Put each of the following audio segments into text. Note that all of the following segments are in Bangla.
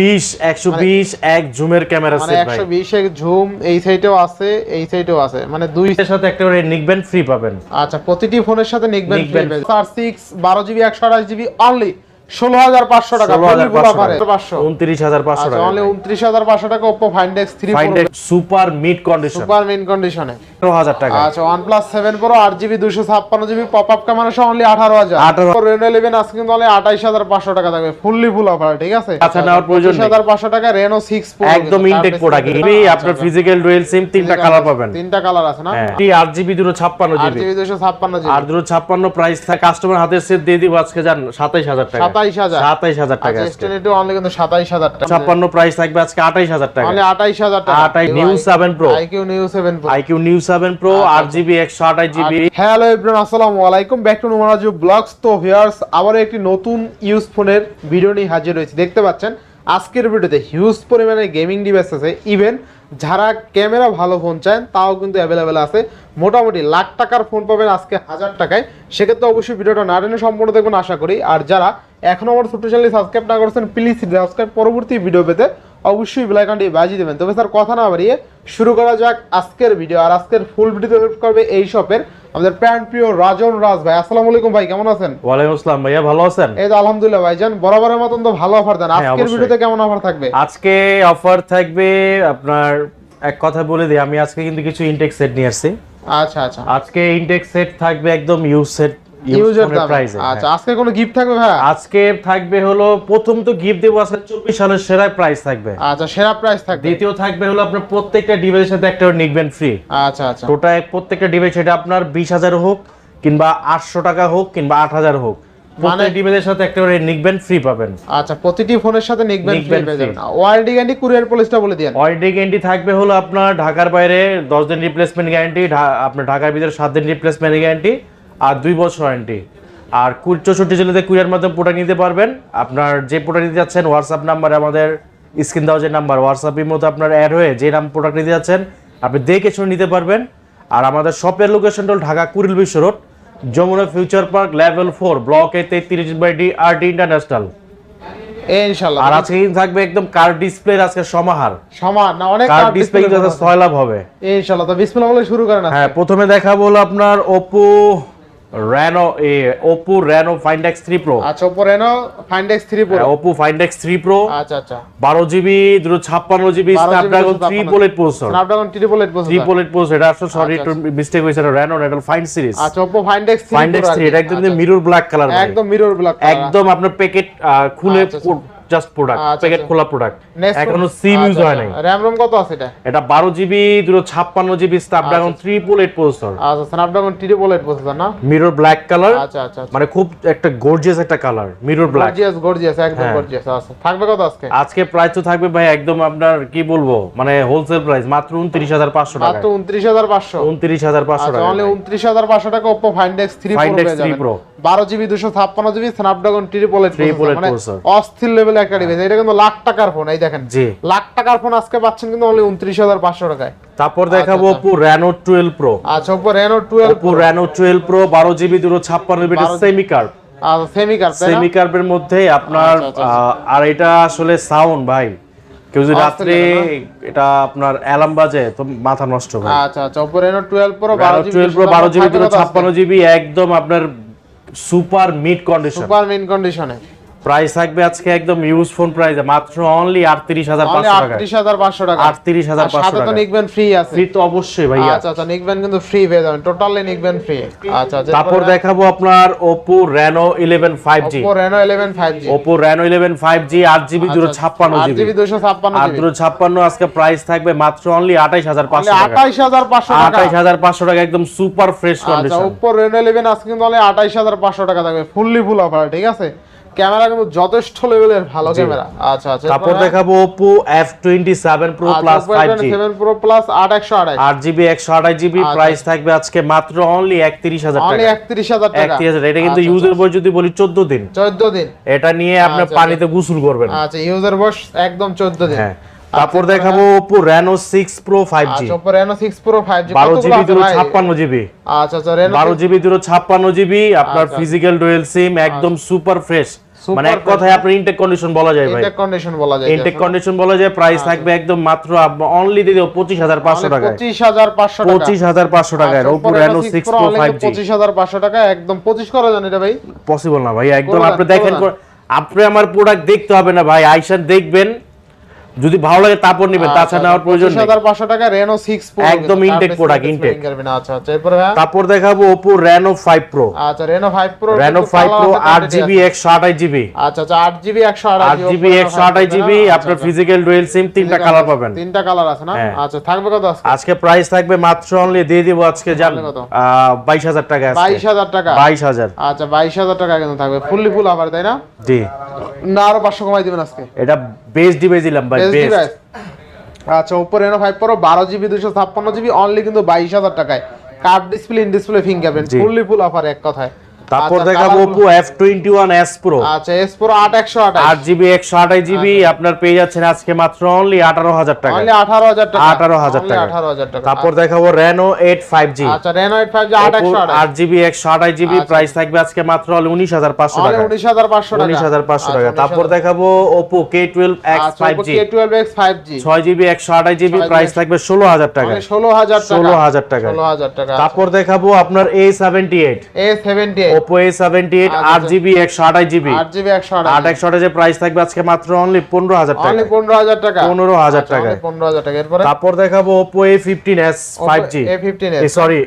বিশ একশো বিশ এক জুমের ক্যামেরা মানে সেট ভাই। একশো বিশ ঝুম এই সাইডেও আছে এই সাইডেও আছে। মানে দুই এর সাথে একটা করে নিকবেন ফ্রি পাবেন। আচ্ছা প্রতিটি ফোনের সাথে নিকবেন জিবি অনলি ষোলো হাজার পাঁচশো টাকা ষোলো হাজার পাঁচশো পাঁচশো উনত্রিশ হাজার পাঁচশো আচ্ছা টাকা। উনত্রিশ হাজার পাঁচশো টাকা Oppo find three super mid condition super কন্ডিশনে হাজার টাকা। আচ্ছা ওয়ান প্লাস সেভেন প্রো আট জিবি দুশো ছাপ্পান্ন জিবি পপ আপ ক্যামেরা সহ অনলি আঠারো হাজার। 18,000 রেনো ইলেভেন আজকে কিন্তু অনলি আঠাইশ হাজার পাঁচশো টাকা থাকবে ফুললি ফুল অফার ঠিক আছে? আচ্ছা, নেওয়ার প্রয়োজন হাজার পাঁচশো টাকা রেনো সিক্স একদম ইনটেক প্রোডাক্ট ইনি আপনার ফিজিক্যাল ডুয়েল সিম তিনটা কালার পাবেন। তিনটা কালার আছে না? হ্যাঁ। আট জিবি দুটো ছাপ্পান্ন জিবি দুশো ছাপ্পান্ন জিবি আর দুটো ছাপ্পান্ন প্রাইস থাকে কাস্টমার হাতে সেট দিয়ে দিব আজকে জান সাতাইশ হাজার টাকা। সাতাইশ হাজার। সাতাইশ হাজার টাকা আচ্ছা অনলি কিন্তু সাতাইশ হাজার টাকা। ছাপ্পান্ন প্রাইস থাকবে আজকে আঠাইশ হাজার টাকা। অনলি আঠাইশ হাজার টাকা। আটাই Neo seven Pro iQOO Neo seven Pro iQOO Neo seven Pro আট জিবি একশো আঠাশ জিবি হ্যালো এভরিওয়ান আসসালামু আলাইকুম। ব্যাক টু নোমারাজু ব্লগস তো ভিউয়ার্স আবার একটি নতুন ইউজ ফোনের ভিডিও নিয়ে হাজির হয়েছি। দেখতে পাচ্ছেন আজকের ভিডিওতে হিউজ পরিমাণে গেমিং ডিভাইস আছে। ইভেন যারা ক্যামেরা ভালো ফোন চান তাও কিন্তু অ্যাভেলেবেল আছে। মোটামুটি লাখ টাকার ফোন পাবেন আজকে হাজার টাকায়। সেক্ষেত্রে অবশ্যই ভিডিওটা না টেনে সম্পূর্ণ দেখবেন আশা করি। আর যারা এখনও আমার ছোট্ট চ্যানেল সাবস্ক্রাইব না করছেন প্লিজ সাবস্ক্রাইব পরবর্তী ভিডিও পেতে অবশ্যই বেলাইকনটি বাজিয়ে দেবেন। তবে স্যার কথা না বাড়িয়ে শুরু করা যাক আজকের ভিডিও আর আজকের ফুল ভিডিও করবে এই শপের আমাদের প্যান্ট প্রিয় রাজন রাজ ভাই। আসসালামু আলাইকুম ভাই কেমন আছেন? ওয়ালাইকুম আসসালাম ভাইয়া ভালো আছেন? এই তো আলহামদুলিল্লাহ ভাই ভাইজান বরাবরের মতন তো ভালো অফার দেন। হ্যাঁ, আজকের। ভিডিওতে কেমন অফার থাকবে? আজকে অফার থাকবে আপনার এক কথা বলে দিই আমি আজকে কিন্তু কিছু ইনটেক সেট নিয়ে আসছি। আচ্ছা আচ্ছা। আজকে ইনটেক সেট থাকবে একদম ইউজ সেট আচ্ছা আজকে কোনো গিফট থাকবে ভাই আজকে থাকবে হলো প্রথম তো গিফট দেবো চব্বিশ সালের সেরা প্রাইস থাকবে। আচ্ছা সেরা প্রাইস থাকবে। দ্বিতীয় থাকবে হলো আপনার প্রত্যেকটা ডিভাইসের সাথে একটা নিকবেন ফ্রি আচ্ছা আচ্ছা। টোটাল প্রত্যেকটা ডিভাইস সেটা আপনার বিশ হাজার হোক কিংবা আটশো টাকা হোক কিংবা আট হাজার হোক ডিভাইসের সাথে একটা করে নিকবেন ফ্রি পাবেন। আচ্ছা প্রতিটি ফোনের সাথে নিকবেন ফ্রি নিকবেন পেয়ে free। যাবেন। ওয়ারেন্টি গ্যারান্টি কুরিয়ার পলিসটা বলে দিন ওয়ারেন্টি গ্যারান্টি থাকবে হলো আপনার ঢাকার বাইরে দশ দিন রিপ্লেসমেন্ট গ্যারান্টি আপনার ঢাকার ভিতরে সাত দিন রিপ্লেসমেন্ট গ্যারান্টি আর দুই বছর ওয়ারেন্টি আর চৌষট্টি জেলাতে কুরিয়ার মাধ্যমে প্রোডাক্ট নিতে পারবেন। আপনার যে প্রোডাক্ট নিতে যাচ্ছেন হোয়াটসঅ্যাপ নাম্বারে আমাদের স্ক্রিন দেওয়া যে নাম্বার হোয়াটসঅ্যাপের মতো আপনার অ্যাড হয়ে যে নাম প্রোডাক্ট নিতে যাচ্ছেন আপনি দেখে শুনে নিতে পারবেন। আর আমাদের শপের লোকেশন হল Dhaka Kuril Bishwa road Jamuna Future Park level four block A তেত্রিশ by D R D international ইনশাআল্লাহ। আর আজকে কিন্তু থাকবে একদম কার ডিসপ্লের আজকে সমাহার। সমান না অনেক কার ডিসপ্লে কিন্তু করা ছয় লাভ হবে। ইনশাআল্লাহ তো বিসমিল্লাহ বলে শুরু করেন হ্যাঁ প্রথমে দেখাবো হলো আপনার ওপো রেনো এ Oppo Reno Find X three Pro আচ্ছা Oppo Reno Find X three Pro Oppo Find X three Pro আচ্ছা আচ্ছা। বারো জিবি দুটো ছাপ্পান্ন GB 12 GB Snapdragon three 256 পোলেট processor Snapdragon triple eight three processor processor এটা আসলে সরি একটু মিস্টেক হয়েছে এটা রেনো এটা ফাইন সিরিজ আচ্ছা Oppo Find X three Find X three এটা একদম মিরর ব্ল্যাক কালার একদম মিরর ব্ল্যাক একদম আপনার প্যাকেট খুলে জাস্ট প্রোডাক্ট আচ্ছা, প্যাকেট আচ্ছা। খোলা প্রোডাক্ট এখনও সিম ইউজ হয় নাই। র্যাম রোম কত আছে এটা? এটা বারো জিবি দুটো ছাপ্পান্ন জিবি স্ন্যাপড্রাগন থ্রি পোলেট প্রসেসর আচ্ছা স্ন্যাপড্রাগন ট্রিপল এইট প্রসেসর না? মিরর ব্ল্যাক কালার আচ্ছা আচ্ছা আচ্ছা। মানে খুব একটা গর্জিয়াস একটা colour mirror black gorgeous gorgeous একদম। গর্জিয়াস আচ্ছা। থাকবে কত আজকে? আজকে প্রাইস তো থাকবে ভাই একদম আপনার কি বলব? মানে হোলসেল প্রাইস মাত্র উনত্রিশ হাজার পাঁচশো টাকা মাত্র উনত্রিশ হাজার পাঁচশো। উনত্রিশ হাজার পাঁচশো আচ্ছা টাকা অনলি উনত্রিশ হাজার পাঁচশো টাকা থ্রি Find X পেয়ে 3 যাবেন। Pro। বারো জিবি দুশো ছাপ্পান্ন GB Snapdragon triple eight Triple eight মানে। অস্থির লেভেল একটা ডিভাইস এটা কিন্তু লাখ টাকার ফোন এই দেখেন। জি। লাখ টাকার ফোন আজকে পাচ্ছেন কিন্তু অনলি উনত্রিশ হাজার পাঁচশো টাকায়। তারপর দেখাবো টুয়েলভ প্রো আচ্ছা Oppo Reno twelve Oppo Reno twelve Pro বারো জিবি দুটো ছাপ্পান্ন জিবি সেমি কার্ভ আচ্ছা সেমি সেমি কার্ভের মধ্যে আপনার আচ্ছা, আর এটা আসলে সাউন্ড ভাই। কেউ যদি রাত্রে এটা আপনার অ্যালার্ম বাজে তো মাথা নষ্ট ভাই। আচ্ছা আচ্ছা জিবি টুয়েলভ প্রো বারো জিবি দুটো ছাপ্পান্ন জিবি একদম আপনার super mid condition super main কন্ডিশনে প্রাইস থাকবে আজকে একদম ইউজ ফোন প্রাইস মাত্র অনলি আটত্রিশ হাজার অনলি পাঁচশো টাকা। আটত্রিশ হাজার পাঁচশো টাকা। আটত্রিশ হাজার পাঁচশো সাথে তো টাকা। নিকবেন ফ্রি আছে। ফ্রি তো অবশ্যই ভাইয়া। আচ্ছা আচ্ছা নিকবেন কিন্তু ফ্রি পেয়ে যাবেন। টোটালি নিকবেন ফ্রি আচ্ছা তারপর দেখাবো আপনার জি Oppo Reno eleven five G আট জিবি দুটো ছাপ্পান্ন জিবি জিবি দুশো ছাপ্পান্ন আর জিবি ছাপ্পান্ন আজকে প্রাইস থাকবে মাত্র অনলি আঠাইশ হাজার পাঁচশো টাকা। আঠাইশ হাজার পাঁচশো টাকা। আঠাইশ হাজার পাঁচশো টাকা একদম সুপার ফ্রেশ আচ্ছা কন্ডিশন ওপো রেনো ইলেভেন আজকে কিন্তু অনলি আঠাইশ হাজার পাঁচশো টাকা থাকবে। ফুললি ফুল অফার ঠিক আছে? ক্যামেরা কিন্তু যথেষ্ট লেভেলের ভালো ক্যামেরা। আচ্ছা আচ্ছা তারপর দেখাবো সেভেন প্রো আচ্ছা, plus five G seven Pro plus আট একশো আঠাইশ আট জিবি একশো আঠাশ জিবি আচ্ছা। প্রাইস থাকবে আজকে মাত্র অনলি একত্রিশ হাজার অনলি টাকা। একত্রিশ হাজার টাকা। একত্রিশ হাজার এটা কিন্তু আচ্ছা, ইউজের বই যদি বলি চোদ্দ দিন। চোদ্দ দিন। এটা নিয়ে আপনি আচ্ছা, পানিতে গোসল করবেন। আচ্ছা ইউজার বয়স একদম চোদ্দ দিন। হ্যাঁ। তারপর দেখাবো Reno six Pro five G আচ্ছা ফাইভ জি বারো জিবি দুটো ছাপ্পান্ন জিবি আচ্ছা আচ্ছা দুটো ছাপ্পান্ন জিবি আপনার ফিজিক্যাল ডুয়েল সিম একদম সুপার ফ্রেশ মানে এক কথায় আপনার ইনটেক কন্ডিশন বলা যায় ভাই। ইনটেক কন্ডিশন বলা যায় ইনটেক কন্ডিশন বলা যায় প্রাইস থাকবে একদম মাত্র অনলি দিয়ে দেবো পঁচিশ হাজার পাঁচশো টাকায়। পঁচিশ হাজার পাঁচশো টাকা। পঁচিশ হাজার পাঁচশো টাকায় আচ্ছা, Oppo Reno six 6 Pro Pro only five G পঁচিশ হাজার পাঁচশো টাকা একদম পঁচিশ করা জানেন এটা ভাই। পসিবল না ভাই একদম আপনি দেখেন আপনি আমার প্রোডাক্ট দেখতে হবে না ভাই আইসান দেখবেন যদি ভালো লাগে তারপর নেবেন। তাছাড়া নেওয়ার প্রয়োজন নেই। হাজার পাঁচশো টাকা রেনো সিক্স প্রো একদম intake product, intake। আচ্ছা আচ্ছা এরপরে তারপর দেখাবো ওপো রেনো ফাইভ প্রো আচ্ছা প্রো রেনো ফাইভ প্রো আট জিবি একশো আঠাশ আচ্ছা আচ্ছা আট জিবি একশো আট জিবি একশো আঠাশ জিবি আপনার ফিজিক্যাল ডুয়েল সিম তিনটা কালার পাবেন। তিনটা কালার আছে না? হ্যাঁ। আচ্ছা থাকবে কত আজকে? আজকে প্রাইস থাকবে মাত্র অনলি দিয়ে দিব আজকে জান কত? বাইশ হাজার টাকা বাইশ হাজার টাকা? বাইশ হাজার। আচ্ছা বাইশ হাজার টাকা কিন্তু থাকবে। ফুললি ফুল আবার তাই না? জি। না আরও পাঁচশো কমাই দিবেন আজকে। এটা বেস্ট ডিভাইস দিলাম ভাই। ডিভাইস আচ্ছা ওপো রেনো ফাইভ প্রো বারো জিবি দুশো ছাপ্পান্ন জিবি অনলি কিন্তু বাইশ হাজার টাকায়। Card display in display fingerprint. Fully full offer এক কথায়। তারপর আচ্ছা, দেখাবো Oppo F21 S Pro আচ্ছা S Pro 8128 8GB 128GB আপনার পেয়ে যাচ্ছেন আজকে মাত্র only 18000 টাকা। Only 18000 টাকা। 18000 টাকা। 18000 টাকা। তারপর দেখাবো Reno 8 5G আচ্ছা Reno 8 5G 8128 8GB 128GB price থাকবে আজকে মাত্র only 19500 টাকা। only 19500 টাকা। 19500 টাকা। আচ্ছা, তারপর দেখাবো Oppo K12 X 5G Oppo K12 X 5G 6GB 128GB price থাকবে 16000 টাকা। মানে 16000 টাকা। 16000 টাকা। 16000 টাকা তারপর দেখাবো আপনার A78 A78 Oppo A78 8GB 128GB 8GB 128 এর প্রাইস থাকবে আজকে মাত্র অনলি 15000 টাকা। অনলি 15000 টাকা? 15000 আচ্ছা, টাকা 15000 টাকা। এরপর? তারপর দেখাবো Oppo A15s 5G A15s sorry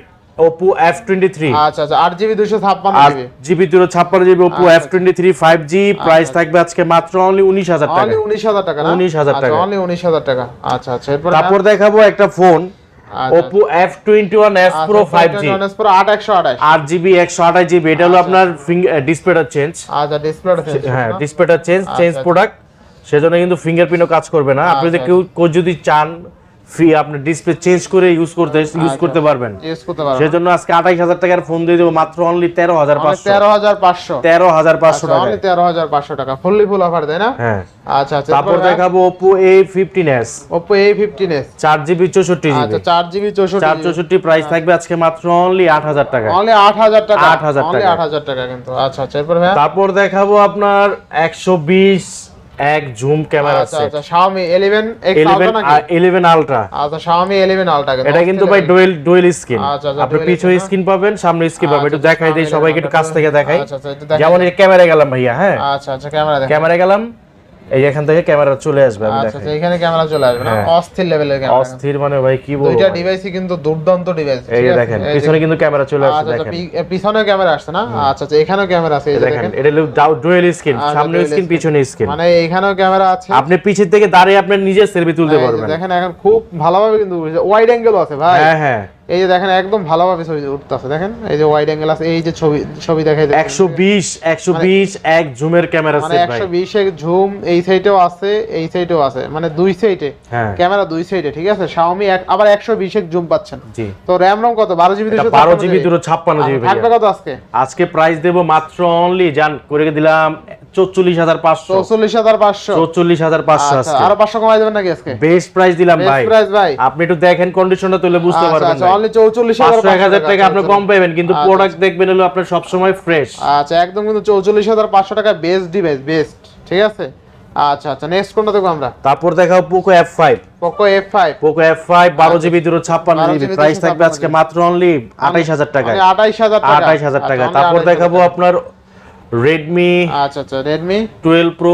Oppo F23 আচ্ছা আচ্ছা 8GB 256GB 8GB 256GB Oppo F23 5G price থাকবে আজকে মাত্র অনলি 19000 টাকা অনলি 19000 টাকা 19000 19000 টাকা। আচ্ছা আচ্ছা এরপর তারপর দেখাবো একটা ফোন আচ্ছা। Pro জি প্রো আট একশো আঠাশ। আট জিবি একশো আঠাশ জিবি এটা হলো আপনার ডিসপ্লেটা চেঞ্জ আচ্ছা ডিসপ্লেটা চেঞ্জ হ্যাঁ ডিসপ্লেটা চেঞ্জ চেঞ্জ আচ্ছা। প্রোডাক্ট সেজন্য কিন্তু ফিঙ্গারপ্রিন্টও কাজ করবে না। আপনি যদি আচ্ছা। কেউ যদি চান ফ্রি আপনি ডিসপ্লে চেঞ্জ করে ইউজ করতে ইউজ আচ্ছা। করতে পারবেন। ইউজ করতে পারবেন। সেজন্য আজকে আঠাইশ হাজার টাকার ফোন দিয়ে দেবো মাত্র অনলি তেরো হাজার পাঁচশো। তেরো হাজার পাঁচশো। তেরো হাজার পাঁচশো টাকা অনলি তেরো হাজার পাঁচশো টাকা। ফুললি ফুল অফার তাই না? হ্যাঁ। আচ্ছা আচ্ছা তারপর দেখাবো ওপো এ ফিফটিন চার জিবি চৌষট্টি আচ্ছা জিবি চার জিবি চৌষট্টি চার চৌষট্টি প্রাইস থাকবে আজকে মাত্র অনলি আট হাজার টাকা অনলি আট হাজার টাকা। 8,000 অনলি টাকা। আট হাজার টাকা কিন্তু। আচ্ছা আচ্ছা এরপর ভাইয়া? তারপর দেখাবো আপনার একশো বিশ এক জুম ক্যামেরা আচ্ছা আচ্ছা Xiaomi 11 X Ultra নাকি? ইলেভেন আলট্রা আচ্ছা Xiaomi 11 Ultra এটা কিন্তু ভাই ডুয়েল ডুয়েল স্ক্রিন আপনি পিছু পিছনে স্ক্রিন পাবেন সামনে স্ক্রিন পাবেন। একটু আচ্ছা, দেখাই দেই সবাইকে একটু কাছ থেকে দেখাই। আচ্ছা আচ্ছা একটু দেখাই যেমন এই ক্যামেরা গেলাম ভাইয়া হ্যাঁ। আচ্ছা আচ্ছা ক্যামেরা ক্যামেরা গেলাম। এই এখান থেকে ক্যামেরা চলে আসবে আমি আচ্ছা দেখাই। আচ্ছা এখানে ক্যামেরা চলে আসবে না? হ্যাঁ। অস্থির লেভেলের ক্যামেরা। অস্থির মানে ভাই কি বলব দুইটা ডিভাইসই কিন্তু দুর্দান্ত ডিভাইস এই দেখেন পিছনে কিন্তু ক্যামেরা চলে আসছে আচ্ছা আচ্ছা দেখেন। পি- পিছনে ক্যামেরা আসছে না? আচ্ছা আচ্ছা এখানেও ক্যামেরা আছে এই দেখেন এটা ডুয়েল স্ক্রিন সামনে স্ক্রিন পিছনে স্ক্রিন। মানে এখানেও ক্যামেরা আছে। আপনি পিছের থেকে দাঁড়িয়ে আপনার নিজের সেলফি তুলতে পারবেন। দেখেন এখন খুব ভালোভাবে কিন্তু ওয়াইড অ্যাঙ্গেল আছে ভাই। হ্যাঁ হ্যাঁ। এই যে দেখেন একদম ভালোভাবে ছবি উঠতেছে দেখেন? এই যে ওয়াইড অ্যাঙ্গেল আছে এই যে ছবি ছবি। একশো বিশ একশো বিশ এক জুমের ক্যামেরা মানে সেট ভাই। একশো বিশে ঝুম এই সাইডেও আছে এই সাইডেও আছে। মানে দুই সাইডে হ্যাঁ। ক্যামেরা দুই সাইডে ঠিক আছে? শাওমি এক আবার একশো বিশে জুম পাচ্ছেন। তো র্যাম রম কত? বারো জিবি এটা বারো জিবি দুটো ছাপ্পান্ন জিবি থাকবে কত আজকে? আজকে প্রাইস দেবো মাত্র অনলি জান করে দিলাম চৌচল্লিশ হাজার পাঁচশো। চৌচল্লিশ হাজার পাঁচশো। চৌচল্লিশ হাজার পাঁচশো আচ্ছা আরও পাঁচশো কমাই দেবেন নাকি আজকে? বেস্ট প্রাইস দিলাম ভাই। price ভাই। আপনি একটু দেখেন কন্ডিশনটা তুলে বুঝতে আচ্ছা পারবেন আচ্ছা অনলি চৌচল্লিশ হাজার এক হাজার টাকা আপনি কম পাবেন কিন্তু আচ্ছা, প্রোডাক্ট দেখবেন হলো আপনার সবসময় ফ্রেশ আচ্ছা একদম কিন্তু চৌচল্লিশ হাজার পাঁচশো টাকা বেস্ট ডিভাইস বেস্ট ঠিক আছে? আচ্ছা আচ্ছা নেক্সট কোনটা দেখব আমরা? তারপর দেখাও Poco F five Poco F five Poco F five বারো জিবি দুটো ছাপ্পান্ন জিবি প্রাইস থাকবে আজকে মাত্র অনলি আঠাইশ হাজার টাকায়। আঠাইশ হাজার টাকা। আঠাইশ হাজার টাকা আচ্ছা, তারপর দেখাবো আপনার Redmi আচ্ছা আচ্ছা Redmi 12 Pro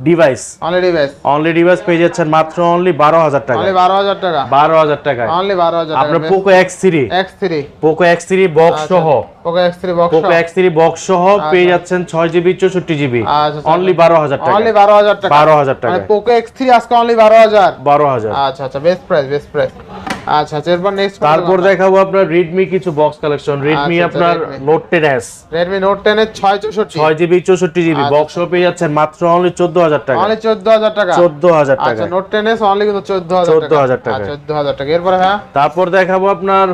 device only device only device পেয়ে যাচ্ছেন মাত্র অনলি বারো হাজার টাকা। অনলি বারো হাজার টাকা। বারো হাজার টাকায়। অনলি বারো হাজার টাকা। আপনার X three Poco X three box সহ। Poco X three box Poco X three box সহ পেয়ে যাচ্ছেন ছয় জিবি চৌষট্টি জিবি আচ্ছা, অনলি বারো হাজার টাকা অনলি বারো হাজার টাকা। বারো হাজার মানে টাকা পোকো এক্স আজকে অনলি বারো হাজার। বারো হাজার। আচ্ছা আচ্ছা। বেস্ট প্রাইস বেস্ট প্রাইস আচ্ছা আচ্ছা এরপর নেক্সট তারপর দেখাবো আপনার রেডমি কিছু বক্স কালেকশন রেডমি আচ্ছা, আপনার Redmi। Ten S Redmi Note ten এর ছয় চৌষট্টি। ছয় জিবি চৌষট্টি জিবি আচ্ছা। বক্স পেয়ে যাচ্ছেন মাত্র অনলি চোদ্দ হাজার টাকা। অনলি চোদ্দ হাজার টাকা। চোদ্দ হাজার আচ্ছা টাকা নোট টেন এস অনলি কিন্তু চোদ্দ হাজার 14,000 টাকা। চোদ্দ হাজার টাকা। এরপরে হ্যাঁ? তারপর দেখাবো আপনার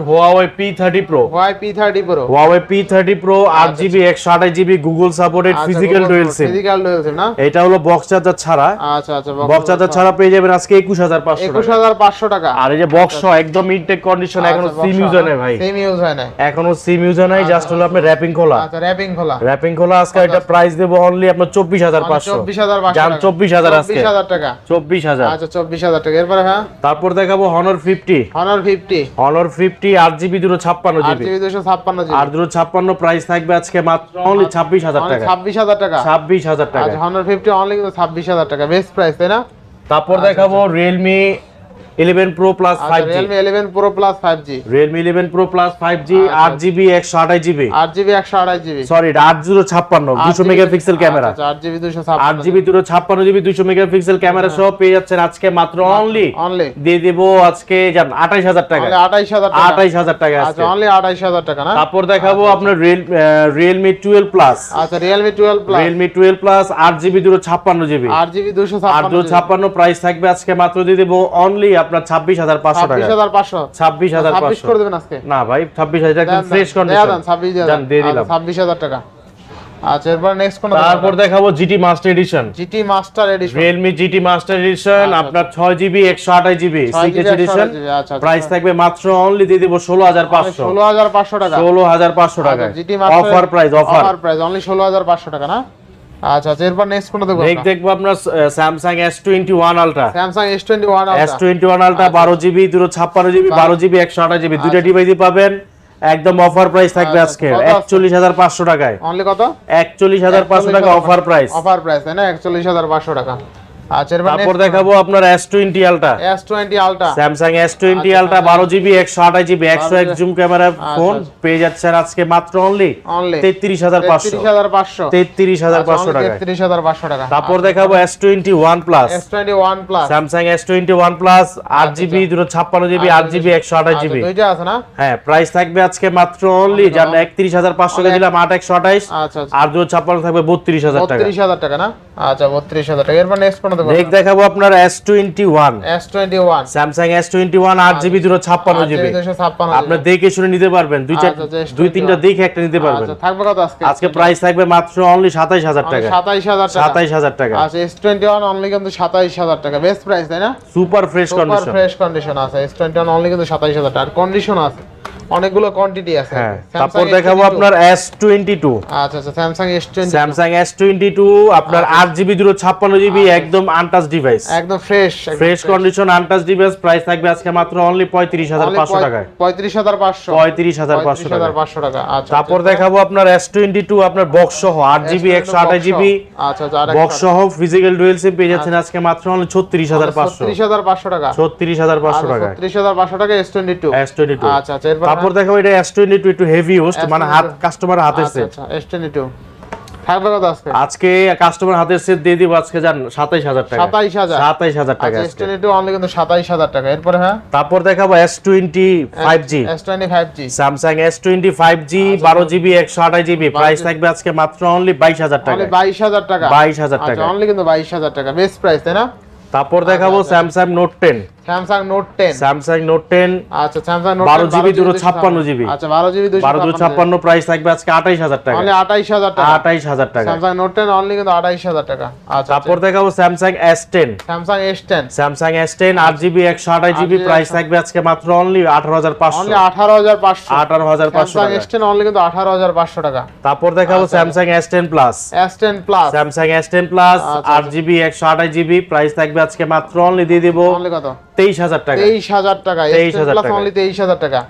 জিবি একশো আঠাশ GB Google supported physical dual SIM physical dual SIM না? এটা হলো বক্স চার্জার ছাড়া। আচ্ছা আচ্ছা বক্স চার্জার ছাড়া পেয়ে যাবেন আজকে একুশ হাজার পাঁচশো একুশ টাকা হাজার পাঁচশো টাকা। আর এই যে বক্স একদম ইনটেক কন্ডিশন আচ্ছা, এখনও সিম ইউজ হয় না হ্যাঁ? ভাই। সিম ইউজ হয় না এখনও সিম ইউজ হয় না জাস্ট আচ্ছা, হলো আপনি র‍্যাপিং খোলা। আচ্ছা র‍্যাপিং খোলা। র‍্যাপিং খোলা আজকে এটা প্রাইস দেব অনলি আপনার 24500 24500 মানে জান 24000 আজকে। 24000 টাকা। 24000 আচ্ছা 24000 টাকা। এরপরে হ্যাঁ? তারপর দেখাবো Honor 50 Honor 50 Honor 50 RGB 256GB 8GB 256GB আর 256 প্রাইস থাকবে আজকে মাত্র অনলি আচ্ছা, 26000 টাকা। 26000 টাকা। 26000 টাকা। আচ্ছা Honor 50 অনলি 26000 টাকা। বেস্ট প্রাইস তাই না? তারপর দেখাবো Realme 11 Pro Plus আচ্ছা, 5G Realme 11 Pro Plus 5G Realme 11 Pro Plus 5G 8GB 128GB 8GB 128GB sorry 8056 200 megapixel camera. 8GB 256 8GB 256GB 200 megapixel camera হ্যাঁ। সহ পেয়ে যাচ্ছেন আজকে মাত্র হ্যাঁ, অনলি অনলি দিয়ে দেব আজকে জান 28000 টাকা। 28000 টাকা। 28000 টাকা আচ্ছা অনলি 28000 আচ্ছা, টাকা না? তারপর দেখাবো আচ্ছা, আপনার Realme 12 Plus আচ্ছা Realme 12 Plus Realme 12 Plus 8GB 256GB 8GB 256 8GB 256 price থাকবে আজকে মাত্র দিয়ে দেব অনলি আপনার ছাব্বিশ হাজার পাঁচশো টাকা। ছাব্বিশ হাজার পাঁচশো। করে দেবেন আজকে? না ভাই ছাব্বিশ হাজার একদম ফ্রেশ কন্ডিশন ছাব্বিশ দিয়ে দিয়ে দিলাম। ছাব্বিশ হাজার টাকা। আচ্ছা এরপর নেক্সট কোন তারপর দেখাবো GT Master Edition GT Master Edition Realme GT Master Edition আপনার ছয় জিবি একশো আঠাশ জিবি সিক্রেট এডিশন আচ্ছা প্রাইস থাকবে মাত্র অনলি দিয়ে দিব ষোলো হাজার পাঁচশো। ষোলো হাজার পাঁচশো টাকা। ষোলো হাজার পাঁচশো টাকা। GT offer price offer offer price only ষোলো হাজার পাঁচশো টাকা না? আচ্ছা আচ্ছা এরপর নেক্সট কোনটা দেখব দেখ দেখব আপনার Samsung one Ultra Samsung S twenty one S twenty one Ultra বারো জিবি দুটো ডিভাইসই পাবেন। একদম অফার প্রাইস থাকবে আচ্ছা, আজকে কত আছে? একচল্লিশ হাজার পাঁচশো টাকায়। অনলি কত? একচল্লিশ হাজার পাঁচশো টাকা অফার প্রাইস অফার প্রাইস তাই না? একচল্লিশ হাজার পাঁচশো টাকা। আচ্ছা তারপর দেখাবো আপনার ultra ultra ultra zoom camera phone পেয়ে যাচ্ছেন আজকে মাত্র অনলি টাকা টাকা। তারপর দেখাবো ছাপ্পান্ন জিবি আট জিবি একশো আঠাশ জিবি দুইটা আছে না? হ্যাঁ প্রাইস থাকবে আজকে মাত্র অনলি যার দিলাম আচ্ছা আচ্ছা। আর দুটো ছাপ্পান্ন থাকবে বত্রিশ হাজার টাকা। বত্রিশ হাজার টাকা না? আচ্ছা বত্রিশ হাজার টাকা। এরপর নেক্সট কোনটা দেখব দেখাবো আপনার S twenty one S twenty one Samsung S twenty one আট জিবি দুটো ছাপ্পান্ন জিবি দুশো ছাপ্পান্ন আপনার দেখে শুনে নিতে পারবেন। দুই চার আচ্ছা, দুই তিনটা দেখে একটা নিতে পারবেন। আচ্ছা থাকবে কত আজকে? আজকে প্রাইস থাকবে মাত্র অনলি সাতাইশ হাজার টাকা। সাতাইশ হাজার টাকা। সাতাইশ হাজার টাকা। আচ্ছা এস টোয়েন্টি ওয়ান অনলি কিন্তু সাতাইশ হাজার টাকা। বেস্ট প্রাইস তাই না? Super fresh super condition fresh condition আছে। এস টোয়েন্টি ওয়ান অনলি কিন্তু সাতাইশ হাজার টাকা। আর কন্ডিশন আছে। অনেকগুলো কোয়ান্টিটি আছে। হ্যাঁ তারপর দেখাবো আপনার এস টোয়েন্টি টু আচ্ছা আচ্ছা স্যামসাং এস টোয়েন্টি টু আপনার আচ্ছা। আট জিবি দুটো ছাপ্পান্ন জিবি একদম আনটাচ ডিভাইস একদম fresh fresh condition untouch device price থাকবে আজকে মাত্র অনলি পঁয়ত্রিশ হাজার পাঁচশো টাকায়। পঁয়ত্রিশ হাজার পাঁচশো। পঁয়ত্রিশ হাজার পাঁচশো টাকা হাজার পাঁচশো টাকা আচ্ছা তারপর দেখাবো আপনার এস টোয়েন্টি টু আপনার বক্স সহ আট জিবি একশো আঠাশ জিবি আচ্ছা আচ্ছা বক্স সহ ফিজিক্যাল ডুয়েল সিম পেয়ে যাচ্ছেন আজকে মাত্র অনলি ছত্রিশ হাজার পাঁচশো। ছত্রিশ হাজার পাঁচশো টাকা। ছত্রিশ হাজার পাঁচশো টাকায়। ছত্রিশ হাজার পাঁচশো টাকা S twenty two S twenty two আচ্ছা আচ্ছা তারপর দেখাবো এটা এস টোয়েন্টি টু একটু হেভি ইউজড মানে হাত কাস্টমার হাতের আচ্ছা আচ্ছা এস টোয়েন্টি টু থাকবে কত আজকে। কাস্টমার হাতের সেট দিয়ে দিব আজকে সাতাইশ হাজার টাকা। সাতাইশ হাজার। সাতাইশ হাজার টাকা আচ্ছা এস আজকে। টোয়েন্টি টু অনলি কিন্তু সাতাইশ হাজার টাকা। এরপরে হ্যাঁ? তারপর দেখাবো S twenty five G S twenty five G Samsung S twenty five G বারো জিবি একশো আঠাশ জিবি প্রাইস থাকবে আজকে মাত্র অনলি বাইশ হাজার টাকা অনলি বাইশ হাজার টাকা। বাইশ হাজার আচ্ছা টাকা অনলি কিন্তু বাইশ হাজার টাকা। বেস্ট প্রাইস তাই না? তারপর দেখাবো Samsung Note ten Samsung Note ten Samsung Note ten আচ্ছা স্যামসাং নোট 12 GB দুশো ছাপ্পান্ন GB আচ্ছা বারো জিবি বারো ছাপ্পান্ন। প্রাইস থাকবে আজকে আঠাইশ হাজার টাকা। আঠাইশ হাজার টাকা। আঠাইশ হাজার টাকা। স্যামসাং নোট টেন অনলি কিন্তু আঠাইশ হাজার টাকা। আচ্ছা তারপর দেখাবো Samsung S ten Samsung S ten Samsung S ten আট জিবি একশো আঠাশ জিবি প্রাইস থাকবে আজকে মাত্র অনলি আঠারো হাজার পাঁচশো। অনলি আঠারো হাজার পাঁচশো। আঠারো হাজার পাঁচশো স্যামসাং এস টেন অনলি কিন্তু আঠারো হাজার পাঁচশো টাকা। তারপর দেখাবো Samsung S ten plus S ten plus Samsung S ten plus আচ্ছা, আট জিবি একশো আঠাশ জিবি প্রাইস থাকবে আজকে মাত্র অনলি দিয়ে দিব অনলি কত? তেইশ হাজার টাকা। তেইশ হাজার টাকা। 23,000 প্লাস টাকা। অনলি তেইশ হাজার টাকা।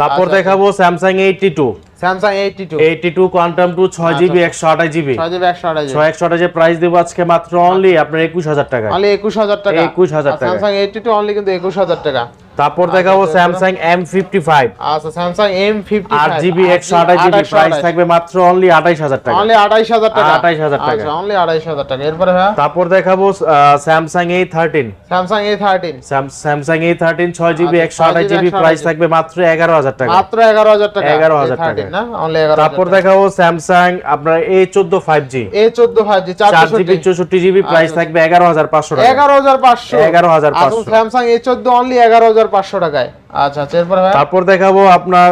তারপর আচ্ছা, দেখাবো Samsung eighty two Samsung eighty two eighty two quantum two ছয় জিবি একশো আঠাশ জিবি ছয় একশো একশো প্রাইস দেবো আজকে মাত্র অনলি আপনার একুশ হাজার টাকা। অনলি একুশ হাজার টাকা। 21,000 টাকা। স্যামসাং এইটটি টু অনলি কিন্তু একুশ হাজার টাকা। তারপর দেখাবো আচ্ছা, স্যামসাং এম ফিফটি ফাইভ আচ্ছা স্যামসাং এম ফিফটি আট জিবি একশো আঠাশ জিবি প্রাইস থাকবে মাত্র অনলি আঠাইশ হাজার টাকা। অনলি আড়াইশ হাজার টাকা? 28,000 টাকা। আচ্ছা অনলি আড়াইশ হাজার টাকা। এরপরে ভাইয়া তারপর দেখাবো Samsung A thirteen Samsung A thirteen Samsung A thirteen ছয় জিবি আচ্ছা, একশো আঠাশ জিবি প্রাইস থাকবে মাত্র এগারো হাজার টাকা। মাত্র এগারো হাজার টাকা। 11,000 টাকা। না? অনলি এগারো তারপর দেখাবো স্যামসাং আপনার এ চোদ্দ ফাইভ জি এ চোদ্দ ফাইভ জি চার জিবি চৌষট্টি জিবি প্রাইস আচ্ছা। থাকবে এগারো হাজার পাঁচশো টাকা। এগারো হাজার পাঁচশো। 11,500 স্যামসাং এ চোদ্দ অনলি এগারো হাজার পাঁচশো টাকায়। আচ্ছা আচ্ছা এরপরে তারপর দেখাবো আপনার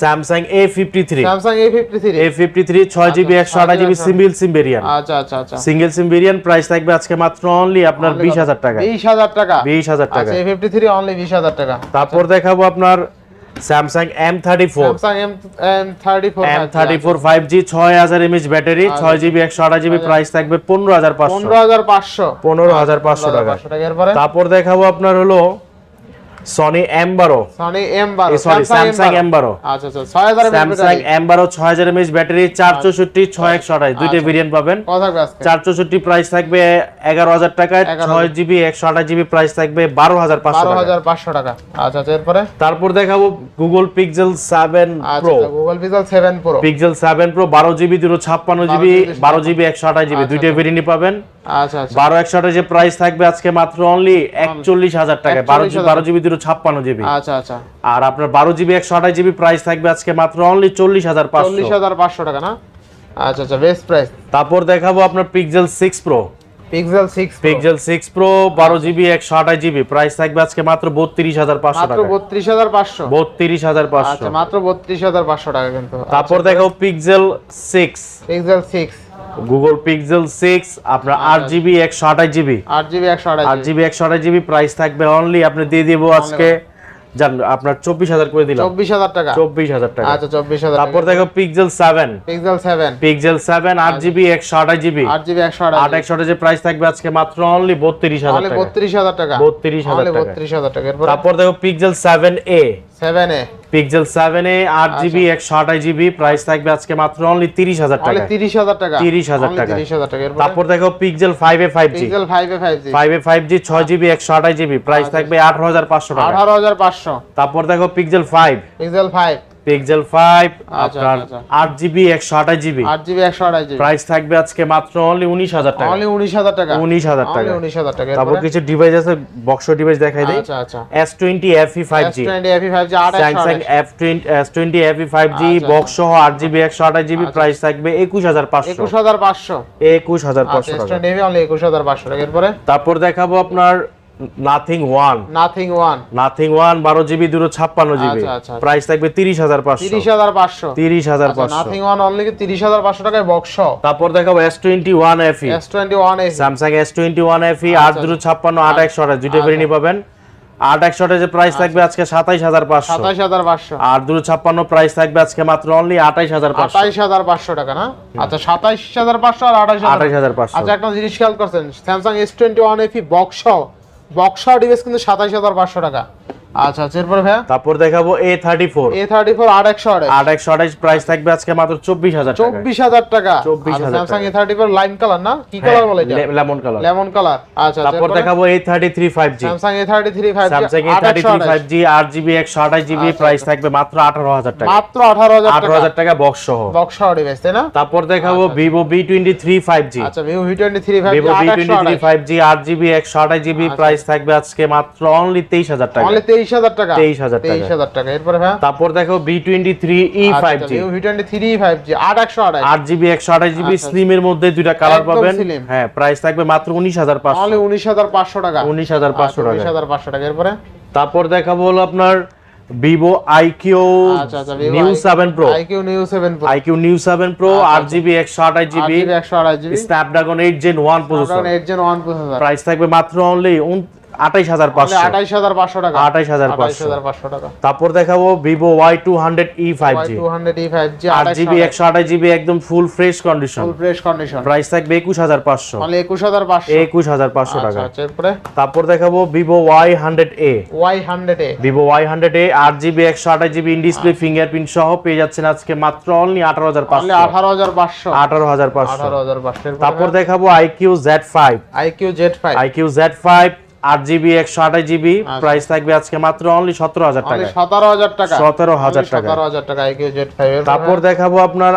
Samsung A fifty three Samsung A fifty three A fifty three ছয় জিবি একশো আঠাশ জিবি সিঙ্গেল সিম ভেরিয়ান আচ্ছা আচ্ছা আচ্ছা। সিঙ্গেল সিম ভেরিয়ান প্রাইস থাকবে আজকে মাত্র অনলি আপনার বিশ হাজার টাকা বিশ হাজার টাকা। বিশ হাজার টাকা আচ্ছা এ ফিফটি থ্রি অনলি বিশ হাজার টাকা। তারপর দেখাবো আপনার Samsung M thirty four M thirty four five G ছয় হাজার এমএচ ব্যাটারি ছয় জিবি একশো আঠাশ জিবি প্রাইস থাকবে পনেরো হাজার পাঁচশো। পনেরো হাজার পাঁচশো। পনেরো হাজার পাঁচশো টাকা। তারপর দেখাবো আপনার হলো সনি এম বারো সনি এম বারো সরি স্যামসাং এম বারো আচ্ছা আচ্ছা ছয় হাজার স্যামসাং এম বারো ছয় হাজার এমএচ ব্যাটারি চার চৌষট্টি ছয় একশো আঠাশ দুইটা ভেরিয়েন্ট পাবেন। কত থাকবে আজকে? চার চৌষট্টি প্রাইস থাকবে এগারো হাজার টাকায় 11,000 ছয় জিবি একশো আঠাশ জিবি প্রাইস থাকবে বারো হাজার পাঁচশো হাজার পাঁচশো টাকা। আচ্ছা আচ্ছা এরপরে? তারপর দেখাবো গুগল পিক্সেল সেভেন আচ্ছা Pro Google Pixel seven Pro Pixel seven Pro বারো জিবি দুটো ছাপ্পান্ন জিবি বারো জিবি একশো আঠাশ জিবি দুইটা ভেরিয়েন্ট পাবেন। আচ্ছা আচ্ছা বারো একশো যে প্রাইস থাকবে আজকে মাত্র অনলি একচল্লিশ হাজার টাকা বারো 41,000 বারো জিবি দুটো ছাপ্পান্ন জিবি। আচ্ছা আচ্ছা। আর আপনার বারো জিবি একশো আঠাশ জিবি প্রাইস থাকবে আজকে মাত্র অনলি চল্লিশ হাজার চল্লিশ হাজার পাঁচশো টাকা না? আচ্ছা আচ্ছা বেস্ট প্রাইস তারপর দেখাবো আপনার Pixel six Pro Pixel Pro GB GB. Price থাকবে আজকে মাত্র বত্রিশ হাজার পাঁচশো মাত্র টাকা বত্রিশ হাজার পাঁচশো। বত্রিশ হাজার পাঁচশো। আচ্ছা মাত্র বত্রিশ হাজার পাঁচশো টাকা কিন্তু। তারপর দেখাবো Pixel six Pixel six Google Pixel six আপনার আট জিবি একশো আঠাশ জিবি আট জিবি একশো আঠাশ আট জিবি একশো আঠাশ জিবি প্রাইস থাকবে অনলি আপনি দিয়ে দিব আজকে জান আপনার চব্বিশ হাজার করে দিলাম। চব্বিশ হাজার টাকা। চব্বিশ হাজার টাকা। আচ্ছা চব্বিশ হাজার তারপর দেখো Pixel seven Pixel seven Pixel seven আট জিবি একশো আঠাশ জিবি আট জিবি একশো আঠাশ আট একশো যে প্রাইস থাকবে আজকে মাত্র অনলি বত্রিশ হাজার তাহলে টাকা। বত্রিশ হাজার টাকা। 32,000 টাকা। বত্রিশ হাজার টাকা। এরপর? তারপর দেখো Pixel seven A? Pixel seven A আট আচ্ছা। জিবি একশো আঠাশ জিবি প্রাইস থাকবে আজকে মাত্র অনলি তিরিশ হাজার তাহলে টাকা তিরিশ হাজার টাকা? 30,000 টাকা। তিরিশ হাজার টাকা। তারপর দেখো Pixel five A five G Pixel five A five G five A five G ছয় জিবি একশো আঠাশ জিবি প্রাইস থাকবে আঠারো হাজার পাঁচশো টাকা আঠারো হাজার পাঁচশো। তারপর দেখো Pixel five Pixel five Pixel আচ্ছা, আপনার আচ্ছা। আট জিবি একশো আঠাশ জিবি আট জিবি একশো আঠাশ জিবি প্রাইস থাকবে আজকে মাত্র অনলি উনিশ হাজার টাকা। অনলি উনিশ হাজার টাকা? উনিশ হাজার টাকা। অনলি উনিশ হাজার টাকা। তারপর কিছু ডিভাইস আছে বক্স ডিভাইস দেখাই দিই। আচ্ছা আচ্ছা। S twenty F E five G S20 FE 5G আট একশো স্যামসাং আঠাশ। F twenty S twenty F E five G আচ্ছা, বক্স সহ আট জিবি একশো আঠাশ জিবি প্রাইস থাকবে একুশ হাজার পাঁচশো। একুশ হাজার পাঁচশো। একুশ হাজার আচ্ছা পাঁচশো এস টাকা টোয়েন্টি অনলি একুশ হাজার পাঁচশো টাকা। এরপরে? তারপর দেখাবো আপনার Nothing One Nothing One Nothing One বারো জিবি দুটো ছাপ্পান্ন জিবি। আচ্ছা, আচ্ছা, আচ্ছা। প্রাইস থাকবে তিরিশ হাজার পাঁচশো। তিরিশ হাজার পাঁচশো। তিরিশ হাজার পাঁচশো। নাথিং ওয়ান অনলি তিরিশ হাজার পাঁচশো টাকায় বক্স তারপর দেখাবো S twenty one F S twenty one S Samsung S twenty one F আট দুটো ছাপ্পান্ন আট একশো আঠাশ দুটো ভেরিয়েন্ট পাবেন। আট একশো যে প্রাইস থাকবে আজকে সাতাইশ হাজার পাঁচশো। সাতাইশ হাজার পাঁচশো। আর দুটো ছাপ্পান্ন প্রাইস থাকবে আজকে মাত্র অনলি আঠাইশ হাজার আঠাইশ হাজার পাঁচশো টাকা না? আচ্ছা সাতাইশ হাজার পাঁচশো আর আঠাইশ আঠাইশ হাজার পাঁচশো। আচ্ছা একটা জিনিস খেয়াল করছেন Samsung S twenty one FE box box device কিন্তু সাতাশ হাজার পাঁচশো টাকা। আচ্ছা আচ্ছা এরপরে ভাইয়া? তারপর দেখাবো A thirty four A thirty four আট একশো আঠাইশ আট একশো আঠাইশ প্রাইস থাকবে আজকে মাত্র চব্বিশ হাজার চব্বিশ হাজার টাকা। 24,000 স্যামসাং টাকা। A thirty four lime colour না? কি কালার বলে এটা? লেমন কালার লেমন কালার আচ্ছা তারপর দেখাবো A thirty three five G Samsung A thirty three five Samsung A thirty three five G আট জিবি একশো আঠাশ জিবি আচ্ছা, প্রাইস থাকবে মাত্র আঠারো হাজার টাকা। মাত্র আঠারো হাজার আঠারো টাকা হাজার টাকা বক্স সহ বক্স ডিভাইস তাই না? তারপর দেখাবো Vivo B twenty three five G আচ্ছা টোয়েন্টি থ্রি ফাইভ জি আট জিবি একশো আঠাশ জিবি প্রাইস থাকবে আজকে মাত্র অনলি তেইশ হাজার টাকা। অনলি তেইশ হাজার টাকা। 23,000 টাকা। তেইশ হাজার টাকা। এরপরে ভাইয়া তারপর দেখো B twenty three E five G Vivo V twenty three five G আট একশো আঠাশ আট জিবি একশো আঠাশ জিবি স্লিমের মধ্যে দুইটা কালার আচ্ছা, পাবেন। হ্যাঁ প্রাইস থাকবে মাত্র উনিশ হাজার পাঁচশো। উনিশ হাজার পাঁচশো টাকা। উনিশ হাজার পাঁচশো উনিশ হাজার পাঁচশো টাকা। এরপরে? তারপর দেখাবো হলো আপনার ভিভো আইকিউ আচ্ছা আচ্ছা new seven pro iQOO new seven pro iQOO new seven pro আচ্ছা, আট জিবি একশো আঠাশ জিবি। একশো আঠাশ GB. Snapdragon eight gen one processor eight gen one processor price থাকবে মাত্র অনলি আঠাইশ হাজার পাঁচশো। আঠাইশ হাজার পাঁচশো টাকা। 28,500 হাজার পাঁচশো। টাকা। তারপর দেখাবো Vivo Y two hundred E five G two hundred E five G আট জিবি একশো আঠাশ জিবি একদম full fresh condition full fresh condition price থাকবে একুশ হাজার পাঁচশো। অনলি একুশ হাজার পাঁচশো। একুশ হাজার পাঁচশো আচ্ছা টাকা আচ্ছা তারপর দেখাবো Vivo Y hundred A Y hundred A Vivo Y hundred A আট জিবি একশো আঠাশ জিবি ইন ডিসপ্লে ফিঙ্গারপ্রিন্ট সহ পেয়ে যাচ্ছেন আজকে মাত্র অনলি আঠারো হাজার পাঁচশো। আঠারো হাজার পাঁচশো। আঠারো হাজার পাঁচশো। আঠারো হাজার পাঁচশো। তারপর দেখাবো iQOO Z five iQOO Z five iQOO Z five আট জিবি একশো আঠাশ জিবি আচ্ছা। প্রাইস থাকবে আজকে মাত্র অনলি সতেরো হাজার টাকা সতেরো হাজার টাকা। 17,000 টাকা। সতেরো হাজার টাকা আইকিউ জেড ফাইভ তারপর দেখাবো আপনার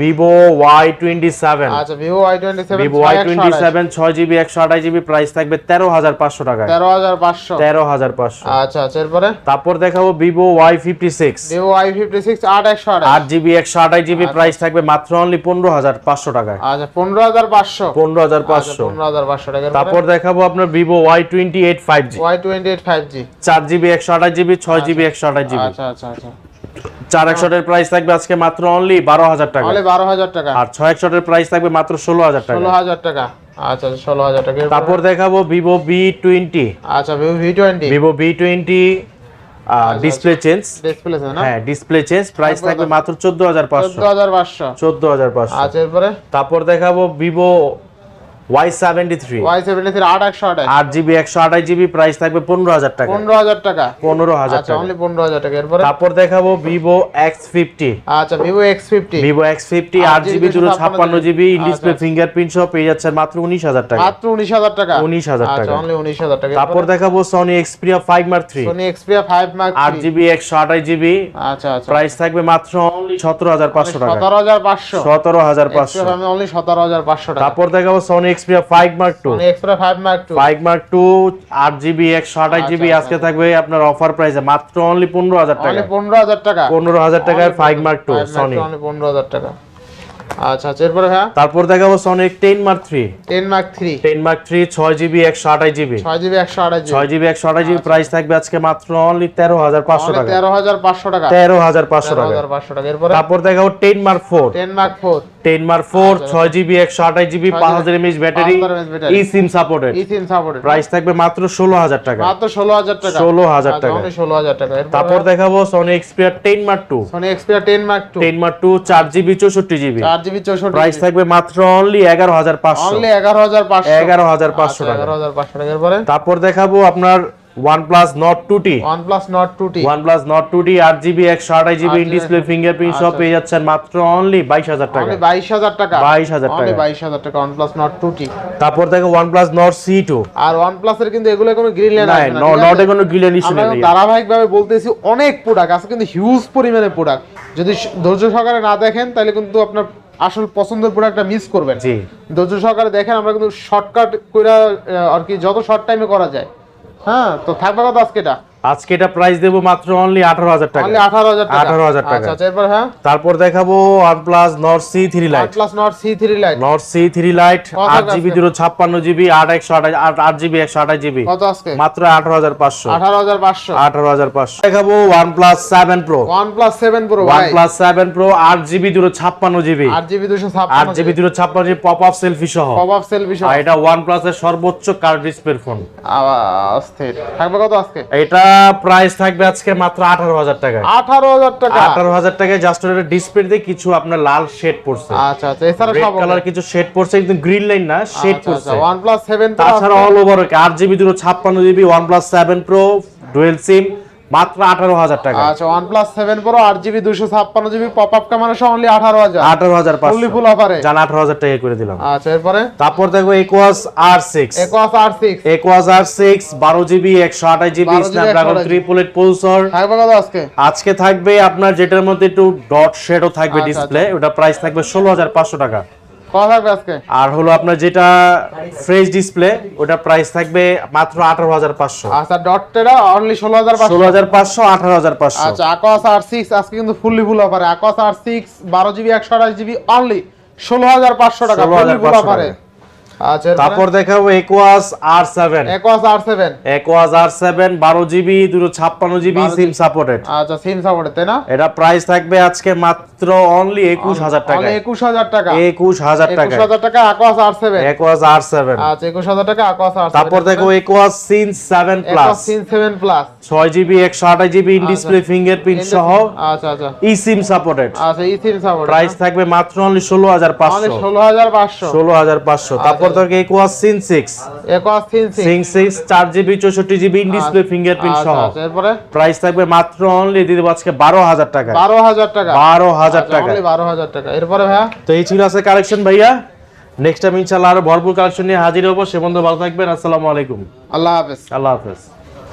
ভিভো ওয়াই টোয়েন্টি সেভেন আচ্ছা Vivo Y twenty seven Vivo Y twenty seven ছয় জিবি একশো আঠাশ জিবি প্রাইস থাকবে তেরো হাজার পাঁচশো টাকা তেরো হাজার পাঁচশো। তেরো হাজার পাঁচশো। আচ্ছা আচ্ছা এরপরে? তারপর দেখাবো Vivo Y fifty six Vivo Y fifty six আট একশো আট জিবি একশো আঠাশ জিবি প্রাইস থাকবে মাত্র অনলি পনেরো হাজার পাঁচশো টাকায়। আচ্ছা পনেরো হাজার পাঁচশো। পনেরো হাজার পাঁচশো। পনেরো হাজার পাঁচশো টাকা তারপর দেখাবো আপনার Vivo Y twenty eight five G Y twenty eight five G চার জিবি একশো আঠাশ জিবি ছয় জিবি একশো আঠাশ জিবি। আচ্ছা আচ্ছা আচ্ছা। চার একশোটের প্রাইস থাকবে আজকে মাত্র অনলি বারো হাজার টাকা। বারো হাজার টাকা। আর ছয় একশোটের প্রাইস থাকবে মাত্র ষোলো হাজার টাকা। ষোলো হাজার টাকা। আচ্ছা ষোলো হাজার টাকা। তারপর দেখাবো ভিভো বি টোয়েন্টি আচ্ছা Vivo V twenty Vivo B twenty display change display হ্যাঁ ডিসপ্লে চেঞ্জ প্রাইস থাকবে মাত্র চোদ্দ হাজার পাঁচশো। চোদ্দ হাজার পাঁচশো। চোদ্দ হাজার পাঁচশো। আচ্ছা এরপরে? তারপর দেখাবো Vivo Y seventy three Y seventy three আট একশো আঠাশ। আট জিবি একশো আঠাশ জিবি প্রাইস থাকবে পনেরো হাজার টাকা। পনেরো হাজার টাকা। পনেরো হাজার আচ্ছা টাকা। অনলি এরপরে? তারপর দেখাবো ভিভো এক্স আচ্ছা এক্স ফিফটি আট জিবি দুশো ছাপ্পান্ন জিবি। ডিসপ্লে ফিঙ্গারপ্রিন্ট সহ পেয়ে যাচ্ছে মাত্র উনিশ হাজার টাকা। মাত্র উনিশ হাজার টাকা। 19,000 আচ্ছা অনলি উনিশ হাজার টাকা। তারপর দেখাবো Sony Xperia five mark three Sony Xperia five mark আট জিবি একশো আঠাশ জিবি। আচ্ছা আচ্ছা। প্রাইস থাকবে মাত্র অনলি সতেরো হাজার পাঁচশো টাকা। সতেরো হাজার পাঁচশো। সতেরো হাজার পাঁচশো। আমি অনলি সতেরো হাজার পাঁচশো টাকা। তারপর দেখাবো Sony Sony Xperia five mark two five mark two আট জিবি একশো আঠাশ জিবি আচ্ছা, আজকে থাকবে আপনার অফার প্রাইসে মাত্র অনলি পনেরো হাজার টাকা। অনলি পনেরো হাজার টাকা। পনেরো হাজার টাকায় five mark two Sony only পনেরো হাজার টাকা। আচ্ছা আচ্ছা এরপরে হ্যাঁ? তারপর দেখাবো mark three ten mark three ten mark three ছয় জিবি একশো আঠাশ জিবি ছয় জিবি একশো আঠাশ জিবি ছয় জিবি একশো আঠাশ জিবি প্রাইস থাকবে আজকে মাত্র অনলি তেরো হাজার পাঁচশো টাকা। তেরো হাজার পাঁচশো টাকা। তেরো হাজার পাঁচশো তেরো টাকা। হাজার পাঁচশো টাকা। এরপরে? তারপর দেখাবো ten mark four ten mark four ten mark four ছয় জিবি একশো আঠাশ জিবি পাঁচ হাজার mAh battery 5000 mAh battery। E SIM supported e SIM supported price থাকবে মাত্র ষোলো হাজার টাকা। মাত্র ষোলো হাজার টাকা। 16,000 টাকা। অনলি ষোলো হাজার টাকা। তারপর দেখাবো Sony Xperia ten mark two Sony Xperia ten mark two ten mark two চার জিবি চৌষট্টি জিবি চার জিবি চৌষট্টি প্রাইস থাকবে মাত্র অনলি এগারো হাজার পাঁচশো। অনলি এগারো হাজার পাঁচশো। এগারো হাজার পাঁচশো আচ্ছা, টাকা। এগারো হাজার পাঁচশো টাকা। এরপরে? তারপর দেখাবো আপনার T one plus Nord two T আট জিবি একশো আঠাশ জিবি আচ্ছা। ডিসপ্লে ফিঙ্গারপ্রিন্ট সব পেয়ে যাচ্ছেন মাত্র অনলি বাইশ হাজার টাকা। অনলি বাইশ হাজার টাকা? 22,000 অনলি টাকা। বাইশ হাজার টাকা one plus Nord two T তারপর দেখো Nord C two R one plus এর কিন্তু এগুলো কোনো গ্রিন লাইন নাই নটে কোনো গিলেন ইস্যু নেই ধারাবাহিক ভাবে বলতেছি অনেক প্রোডাক্ট আছে কিন্তু হিউজ পরিমাণে প্রোডাক্ট যদি ধৈর্য সহকারে না দেখেন তাহলে কিন্তু আপনার আসল পছন্দের প্রোডাক্টটা মিস করবেন। জি। ধৈর্য সহকারে দেখেন আমরা কিন্তু শর্টকাট কইরা আর কি যত শর্ট টাইমে করা যায় হ্যাঁ তো থাকবে কত আজকে এটা? আজকে এটা প্রাইস দেবো মাত্র অনলি আঠারো হাজার টাকা। আঠারো হাজার টাকা। 18,000 টাকা। আচ্ছা আচ্ছা এরপর হ্যাঁ? তারপর দেখাবো plus Nord C three lite plus Nord C three lite Nord C three lite আট? জিবি ছাপ্পান্ন জিবি আট একশো আঠাশ আট জিবি একশো আঠাশ জিবি কত আজকে? মাত্র আঠারো হাজার পাঁচশো। আঠারো হাজার পাঁচশো। আঠারো হাজার পাঁচশো। দেখাবো plus seven pro plus seven pro plus seven pro আট জিবি দুশো ছাপ্পান্ন জিবি আট জিবি দুশো আট জিবি ছাপ্পান্ন জিবি পপ আপ সেলফি সহ। পপ আপ সেলফি আর এটা প্লাস এর সর্বোচ্চ কার্ড ডিসপ্লে ফোন অস্থির। থাকবে কত আজকে? এটা প্রাইস থাকবে আজকে মাত্র আঠারো হাজার টাকা। আঠারো হাজার টাকা। আঠারো হাজার টাকায় জাস্ট ওটা ডিসপ্লে দিয়ে কিছু আপনার লাল শেড পড়ছে। আচ্ছা আচ্ছা এছাড়া সব কালার কিছু শেড পড়ছে কিন্তু গ্রিন লাইন না শেড পড়ছে। ওয়ান প্লাস সেভেন তাছাড়া অল ওভার আট জিবি দুটো ছাপ্পান্ন GB one plus seven pro dual SIM মাত্র আঠারো হাজার টাকা। আচ্ছা ওয়ান প্লাস সেভেন প্রো আট জিবি দুশো ছাপ্পান্ন জিবি পপ আপ ক্যামেরা সহ অনলি আঠারো হাজার। আঠারো হাজার ফুললি ফুল অফারে জান আঠারো হাজার টাকা করে দিলাম। আচ্ছা এরপরে? তারপর দেখো Aquos R six Aquos R six Aquos R six বারো জিবি একশো আঠাশ জিবি 12 স্ন্যাপড্রাগন 128 ট্রিপল এইট থাকবে কত আজকে? আজকে থাকবে আপনার যেটার মধ্যে একটু ডট শেডও থাকবে ডিসপ্লে ওটা প্রাইস থাকবে ষোলো হাজার পাঁচশো টাকা। আর হলো আপনার যেটা ফ্রেশ ডিসপ্লে ওটা প্রাইস থাকবে মাত্র আঠারো হাজার পাঁচশো। আচ্ছা ডটটা অনলি ষোলো হাজার ষোলো হাজার পাঁচশো আঠারো হাজার পাঁচশো। আচ্ছা আকস আর সিক্স আজকে কিন্তু ফুললি ফুল অফারে আকস আর সিক্স বারো জিবি একশো আঠাশ জিবি অনলি ষোলো হাজার পাঁচশো টাকা ফুললি ফুল অফারে আচ্ছা তারপর দেখাবো Aquos R seven Aquos R seven Aquos R seven বারো জিবি দুশো ছাপ্পান্ন জিবি সিম সাপোর্টেড আচ্ছা সিম সাপোর্টে তাই না? এটা প্রাইস থাকবে আজকে মাত্র অনলি একুশ হাজার টাকা একুশ হাজার টাকা। একুশ হাজার একুশ টাকা হাজার টাকা Aquos R seven Aquos R seven আচ্ছা একুশ হাজার টাকা আকোয়াস আর তারপর দেখো Aquos sense seven plus sense seven plus ছয় জিবি একশো আঠাশ জিবি ইন ডিসপ্লে ফিঙ্গারপ্রিন্ট সহ আচ্ছা আচ্ছা। ই সিম সাপোর্টেড আচ্ছা ই সিম সাপোর্ট প্রাইস থাকবে মাত্র অনলি ষোলো হাজার পাঁচশো। ষোলো হাজার পাঁচশো। ষোলো হাজার পাঁচশো। তারপর দেখো Aquos sense six Aquos sense six sense six চার জিবি চৌষট্টি জিবি ইন ডিসপ্লে ফিঙ্গারপ্রিন্ট আচ্ছা সহ। আচ্ছা এরপরে? প্রাইস থাকবে মাত্র অনলি দিদি আজকে বারো হাজার টাকা। বারো হাজার টাকা। টাকা। অনলি এরপরে ভাইয়া? তো এই ছিল আছে কালেকশন ভাইয়া। নেক্সট টাইম আরও ভরপুর কালেকশন নিয়ে হাজির হব। সে বন্ধু ভালো থাকবেন। আসসালামু আলাইকুম। আল্লাহ হাফেজ। আল্লাহ হাফেজ।